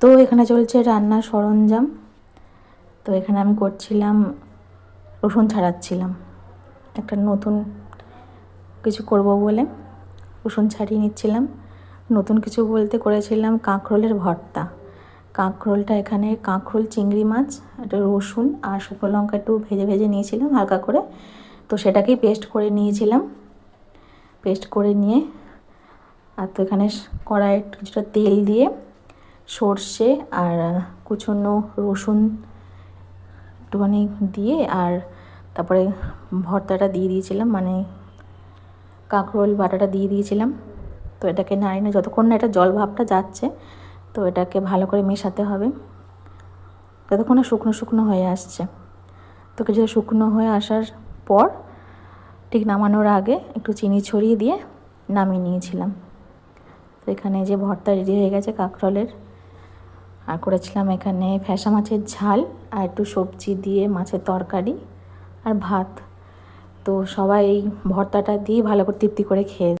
তো এখানে চলছে রান্নার সরঞ্জাম। তো এখানে আমি করছিলাম রসুন ছাড়াচ্ছিলাম। একটা নতুন কিছু করব বলে রসুন ছাড়িয়ে নিচ্ছিলাম। নতুন কিছু বলতে করেছিলাম কাঁকরোলের ভর্তা। কাঁকরোলটা এখানে কাঁকরোল, চিংড়ি মাছ, একটা রসুন আর শুকনো লঙ্কা একটু ভেজে ভেজে নিয়েছিলাম হালকা করে। তো সেটাকেই পেস্ট করে নিয়েছিলাম। পেস্ট করে নিয়ে আর তো এখানে কড়াইয়ে কিছুটা তেল দিয়ে সর্ষে আর কুচনো রসুন একটুখানি দিয়ে আর তারপরে ভর্তাটা দিয়ে দিয়েছিলাম মানে কাঁকরোল বাটাটা দিয়ে দিয়েছিলাম। তো এটাকে নাড়ি না যতক্ষণ না এটা জল ভাবটা যাচ্ছে, তো এটাকে ভালো করে মেশাতে হবে। যতক্ষণ না শুকনো শুকনো হয়ে আসছে। তো কিছু শুকনো হয়ে আসার পর ঠিক নামানোর আগে একটু চিনি ছড়িয়ে দিয়ে নামিয়ে নিয়েছিলাম। তো এখানে যে ভর্তা রেডি হয়ে গেছে কাঁকরোলের আর করেছিলাম এখানে ফ্যাসা মাছের ঝাল আর একটু সবজি দিয়ে মাছের তরকারি আর ভাত। তো সবাই ভর্তাটা দিয়ে ভালো করে তৃপ্তি করে খেয়ে